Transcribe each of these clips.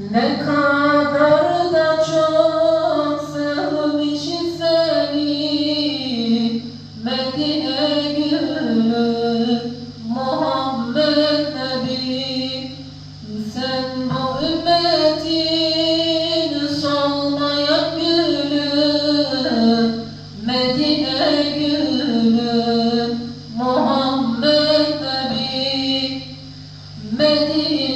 Ne kadar da çok sevmişim seni Medine gülü Muhammed Nebi. Sen bu solmayan gülü Medine gülü Muhammed Nebi. Medine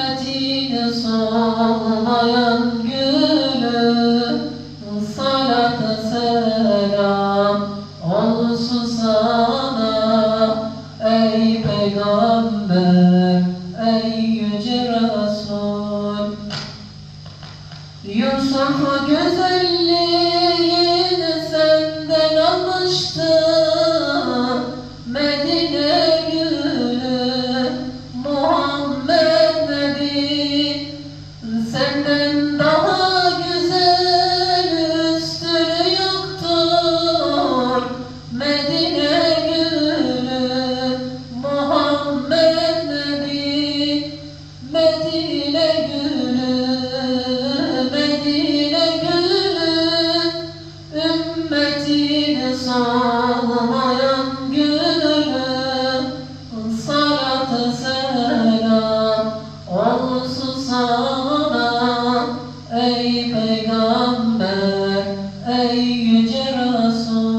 ümmetine solmayan gülü, salat selam olsun sana, ey peygamber, ey yüce Resul. Yusuf güzelliğini Ağlamayan gülümü Salatı selam Olsun sana Ey peygamber Ey yüce Resul.